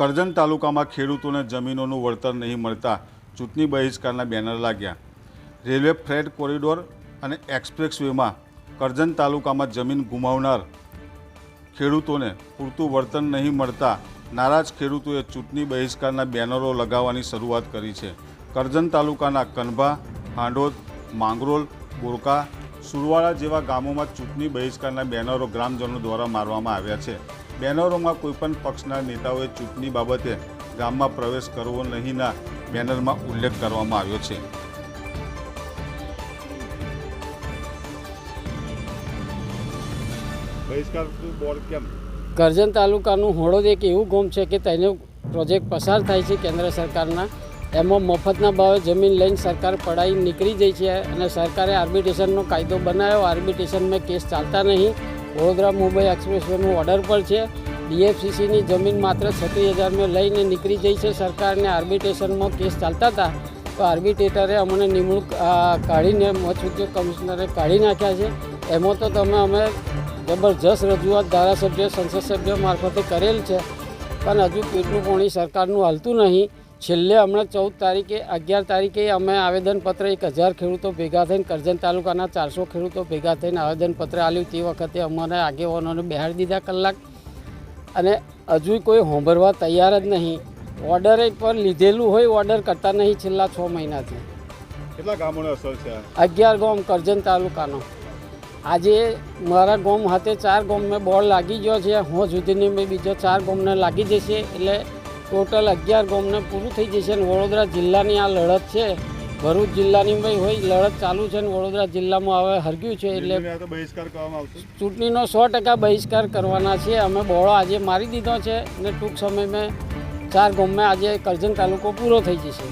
કરજણ તાલુકામાં ખેડૂતોને જમીનોનું વળતર નહીં મળતા ચૂંટણી બહિષ્કારના બેનર લાગ્યા. રેલવે ફ્રેટ કોરિડોર અને એક્સપ્રેસ વેમાં કરજણ તાલુકામાં જમીન ગુમાવનાર ખેડૂતોને પૂરતું વળતર નહીં મળતા નારાજ ખેડૂતોએ ચૂંટણી બહિષ્કારના બેનરો લગાવવાની શરૂઆત કરી છે. કરજણ તાલુકાના કનભા, હાંડોદ, માંગરોલ, બોરકા, સુરવાડા જેવા ગામોમાં ચૂંટણી બહિષ્કારના બેનરો ગ્રામજનો દ્વારા મારવામાં આવ્યા છે. બેનરોમાં કોઈપણ પક્ષના નેતાઓએ ચૂંટણી બાબતે ગામમાં પ્રવેશ કરવો નહીંના બેનરમાં ઉલ્લેખ કરવામાં આવ્યો છે. કરજણ તાલુકાનું હોળોદ એક એવું ગામ છે કે તેનો પ્રોજેક્ટ પસાર થાય છે કેન્દ્ર સરકારના. એમાં મફતના ભાવે જમીન લઈને સરકાર પડાઈ નીકળી જાય છે અને સરકારે આર્બિટ્રેશનનો કાયદો બનાવ્યો. આર્બિટ્રેશનમાં કેસ ચાલતા નહીં. વડોદરા મુંબઈ એક્સપ્રેસવેનો ઓર્ડર પર છે. ડીએફસીસીની જમીન માત્ર છત્રીસ હજારમાં લઈને નીકળી જઈ છે. સરકારને આર્બિટ્રેશનમાં કેસ ચાલતા હતા. તો આર્બિટ્રેટરે અમને નિમણૂક કાઢીને ઉદ્યોગ કમિશનરે કાઢી નાખ્યા છે. એમાં તો તમે અમે જબરજસ્ત રજૂઆત ધારાસભ્ય, સંસદ સભ્ય મારફતે કરેલ છે. પણ હજુ પેટનું પાણી સરકારનું હાલતું નહીં. છેલ્લે હમણાં ચૌદ તારીખે અગિયાર તારીખે અમે આવેદનપત્ર એક હજાર ખેડૂતો ભેગા થઈને કરજણ તાલુકાના ચારસો ખેડૂતો ભેગા થઈને આવેદનપત્ર આપ્યું. તે વખતે અમારે આગેવાનોને બહાર દીધા કલાક. અને હજુ કોઈ હોંભરવા તૈયાર જ નહીં. ઓર્ડર પર લીધેલું હોય ઓર્ડર કરતા નહીં છેલ્લા છ મહિનાથી. કેટલા ગામોને અસર છે? અગિયાર ગામ કરજણ તાલુકાનો. આજે મારા ગામ હાથે ચાર ગામમાં બોર્ડ લાગી ગયો છે. હું સુધીની મેં બીજો ચાર ગામને લાગી જશે. એટલે ટોટલ અગિયાર ગોમને પૂરું થઈ જશે અને વડોદરા જિલ્લાની આ લડત છે. ભરૂચ જિલ્લાની ભાઈ હોય લડત ચાલુ છે ને વડોદરા જિલ્લામાં હવે હરગ્યું છે એટલે બહિષ્કાર કરવામાં ચૂંટણીનો સો ટકા બહિષ્કાર કરવાના છે. અમે બોળો આજે મારી દીધો છે અને ટૂંક સમયમાં ચાર ગોમમાં આજે કરજણ તાલુકો પૂરો થઈ જશે.